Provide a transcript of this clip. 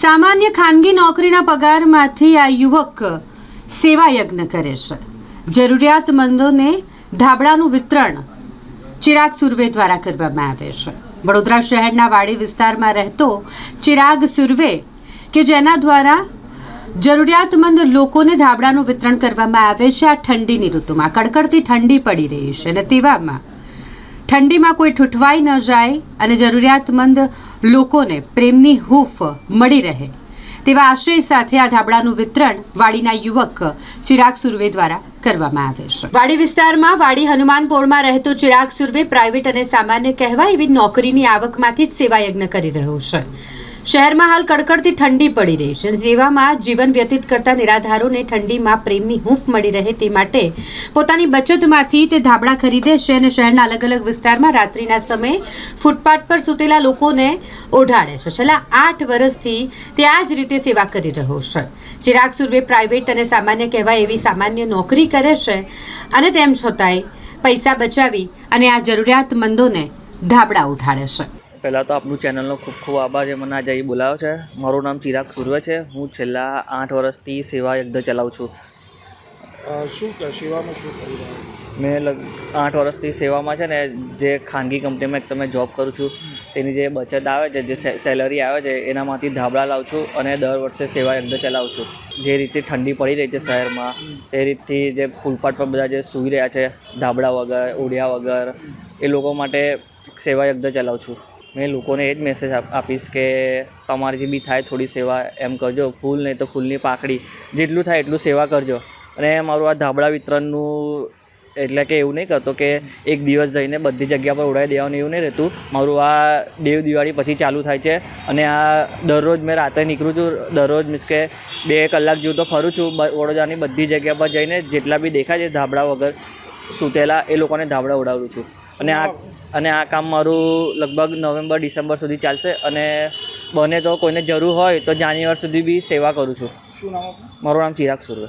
સામાન્ય ખાનગી નોકરીના પગારમાંથી આ યુવક સેવા યજ્ઞ કરે છે. જરૂરિયાતમંદોને ધાબળાનું વિતરણ ચિરાગ સુરવે દ્વારા કરવામાં આવે છે. વડોદરા શહેરના વાડી વિસ્તારમાં રહેતો ચિરાગ સુરવે કે જેના દ્વારા જરૂરિયાતમંદ લોકોને ધાબળાનું વિતરણ કરવામાં આવે છે, આ ઠંડીની ઋતુમાં. કડકડતી ઠંડી પડી રહી છે અને તેવામાં ઠંડીમાં કોઈ ઠૂઠવાઈ ન જાય અને જરૂરિયાતમંદ લોકોને પ્રેમની હૂફ મળી રહે. તેવા આશય સાથે આ ધાબળાનું વિતરણ વાડીના યુવક ચિરાગ સુર્વે દ્વારા કરવામાં આવે છે. વાડી વિસ્તારમાં વાડી હનુમાનપોળમાં રહેતો ચિરાગ સુર્વે પ્રાઇવેટ અને સામાન્ય કહેવાય એવી નોકરીની આવકમાંથી જ સેવા યજ્ઞ કરી રહ્યો છે. શહેરમાં હાલ કડકડતી ઠંડી પડી રહી છે. અને જીવન વ્યતીત કરતા નિરાધારોને ઠંડીમાં પ્રેમની હૂંફ મળી રહે તે માટે પોતાની બચતમાંથી તે ધાબળા ખરીદે છે અને શહેરના અલગ અલગ વિસ્તારમાં રાત્રિના સમયે ફૂટપાથ પર સૂતેલા લોકોને ઓઢાડે છે. છેલ્લા આઠ વર્ષથી તે આ જ રીતે સેવા કરી રહ્યો છે. ચિરાગ સુર્વે પ્રાઇવેટ અને સામાન્ય કહેવાય એવી સામાન્ય નોકરી કરે છે અને તેમ છતાંય પૈસા બચાવી અને આ જરૂરિયાતમંદોને ધાબળા ઉઠાડે છે. પહેલાં તો આપનું ચેનલનો ખૂબ ખૂબ આભાર જે મને આજે અહીં બોલાવ્યો છે. મારું નામ ચિરાગ સુરવે છે. હું છેલ્લા આઠ વર્ષથી સેવા યજ્ઞ ચલાવું છું. શું સેવામાં શું કરી મેં લગ આઠ વર્ષથી સેવામાં છે ને જે ખાનગી કંપનીમાં એક તમે જોબ કરું છું તેની જે બચત આવે છે જે સે- સેલરી આવે છે એનામાંથી ધાબળા લાવું છું અને દર વર્ષે સેવા યજ્ઞ ચલાવું છું. જે રીતે ઠંડી પડી રહી છે શહેરમાં તે રીતથી જે ફૂલપાટ પર બધા જે સૂઈ રહ્યા છે ધાબળા વગર ઓઢિયા વગર એ લોકો માટે સેવા યજ્ઞ ચલાવું છું. મેં લોકોને એ જ મેસેજ આપીશ કે તમારીથી બી થાય થોડી સેવા, એમ કરજો. ફૂલ નહીં તો ફૂલની પાકડી જેટલું થાય એટલું સેવા કરજો. અને મારું આ ધાબળા વિતરણનું એટલે કે એવું નહીં કરતો કે એક દિવસ જઈને બધી જગ્યા પર ઉડાવી દેવાનું એવું નહીં રહેતું. મારું આ દેવ દિવાળી પછી ચાલુ થાય છે. અને આ દરરોજ મેં રાત્રે નીકળું છું. દરરોજ મીન્સ કે બે કલાક જેવું તો ફરું છું. વડોદરાની બધી જગ્યા પર જઈને જેટલા બી દેખાય છે ધાબળા વગર, સૂતેલા એ લોકોને ધાબળા ઉડાવું છું. અને આ અને આ કામ મારું લગભગ નવેમ્બર ડિસેમ્બર સુધી ચાલશે અને બને તો કોઈને જરૂર હોય તો જાન્યુઆરી સુધી બી સેવા કરું છું. શું નામ મારું નામ ચિરાગ સુરવે.